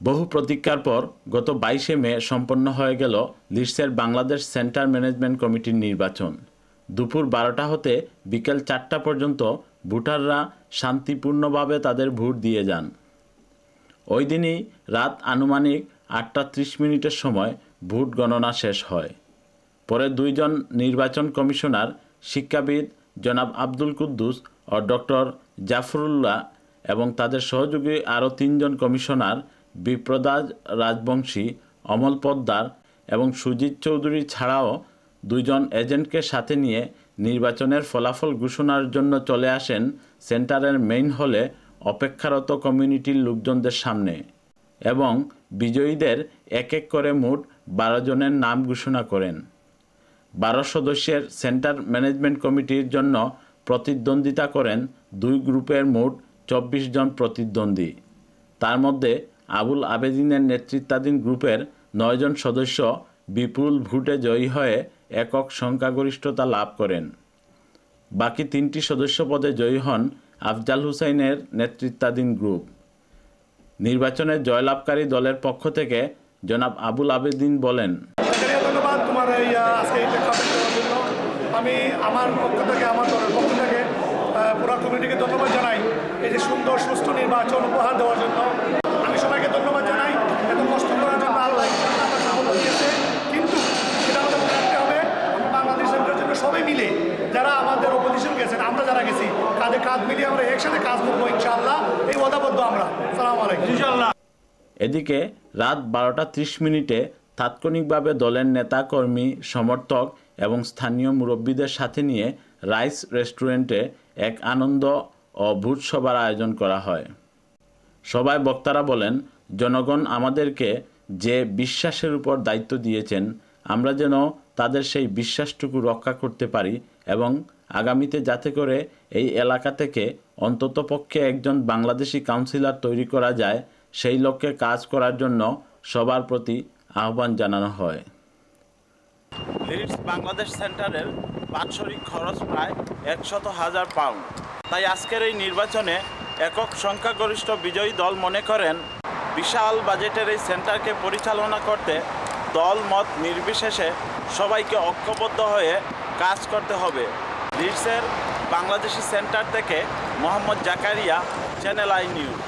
বহু প্রতীক্ষার পর গত বাইশে মে সম্পন্ন হয়ে গেল লিডসের বাংলাদেশ সেন্টার ম্যানেজমেন্ট কমিটির নির্বাচন। দুপুর বারোটা হতে বিকেল চারটা পর্যন্ত ভোটাররা শান্তিপূর্ণভাবে তাদের ভোট দিয়ে যান। ওই দিনই রাত আনুমানিক আটটা ত্রিশ মিনিটের সময় ভোট গণনা শেষ হয়। পরে দুইজন নির্বাচন কমিশনার, শিক্ষাবিদ জনাব আব্দুল কুদ্দুস ও ডক্টর জাফরুল্লাহ এবং তাদের সহযোগী আরও তিনজন কমিশনার বিপ্রদাস রাজবংশী অমল পদ্মার এবং সুজিত চৌধুরী ছাড়াও দুইজন এজেন্টকে সাথে নিয়ে নির্বাচনের ফলাফল ঘোষণার জন্য চলে আসেন সেন্টারের মেইন হলে অপেক্ষারত কমিউনিটির লোকজনদের সামনে এবং বিজয়ীদের এক এক করে মোট বারো জনের নাম ঘোষণা করেন। বারো সদস্যের সেন্টার ম্যানেজমেন্ট কমিটির জন্য প্রতিদ্বন্দ্বিতা করেন দুই গ্রুপের মোট চব্বিশ জন প্রতিদ্বন্দ্বী। তার মধ্যে আবুল আবেদিনের নেতৃত্বাধীন গ্রুপের নয়জন সদস্য বিপুল ভোটে জয়ী হয়ে একক সংখ্যাগরিষ্ঠতা লাভ করেন। বাকি তিনটি সদস্য পদে জয়ী হন আফজাল হুসাইনের নেতৃত্বাধীন গ্রুপ। নির্বাচনে জয়লাভকারী দলের পক্ষ থেকে জনাব আবুল আবেদিন বলেন আমি আমার পক্ষ থেকে, আমার দলের পক্ষ থেকে পুরো কমিটিকে ধন্যবাদ জানাই। এই যে সুন্দর, সুষ্ঠু নির্বাচন উপহার দেওয়ার জন্য আমি সবাইকে ধন্যবাদ জানাই এত কষ্ট করার জন্য আল্লাহ ইনশাআল্লাহ আমাকে সাফল্য দিয়েছে কিন্তু সেটা আমাদের মনে রাখতে হবে আমরা বাংলাদেশ সেন্টারের জন্য সবাই মিলে যারা আমাদের অপোজিশন গেছেন আমরা যারা গেছি কাঁধে কাঁধ মিলিয়ে আমরা একসাথে কাজ করব ইনশাআল্লাহ। এই ওয়াদাবদ্ধ আমরা। সালাম আলাইকুম। এদিকে রাত বারোটা ত্রিশ মিনিটে তাৎক্ষণিকভাবে দলের নেতা কর্মী সমর্থক এবং স্থানীয় মুরব্বীদের সাথে নিয়ে রাইস রেস্টুরেন্টে এক আনন্দ ও ভোট সভার আয়োজন করা হয়। সবাই বক্তারা বলেন জনগণ আমাদেরকে যে বিশ্বাসের উপর দায়িত্ব দিয়েছেন আমরা যেন তাদের সেই বিশ্বাসটুকু রক্ষা করতে পারি এবং আগামীতে যাতে করে এই এলাকা থেকে অন্ততপক্ষে একজন বাংলাদেশি কাউন্সিলর তৈরি করা যায়, সেই লক্ষ্যে কাজ করার জন্য সবার প্রতি আহ্বান জানানো হয়। বাংলাদেশ সেন্টারের বাৎসরিক খরচ প্রায় একশত হাজার পাউন্ড। তাই আজকের এই নির্বাচনে একক সংখ্যাগরিষ্ঠ বিজয়ী দল মনে করেন, বিশাল বাজেটের এই সেন্টারকে পরিচালনা করতে দল মত নির্বিশেষে সবাইকে ঐক্যবদ্ধ হয়ে কাজ করতে হবে। লিডসের বাংলাদেশি সেন্টার থেকে Mohammad Zakaria channel I news.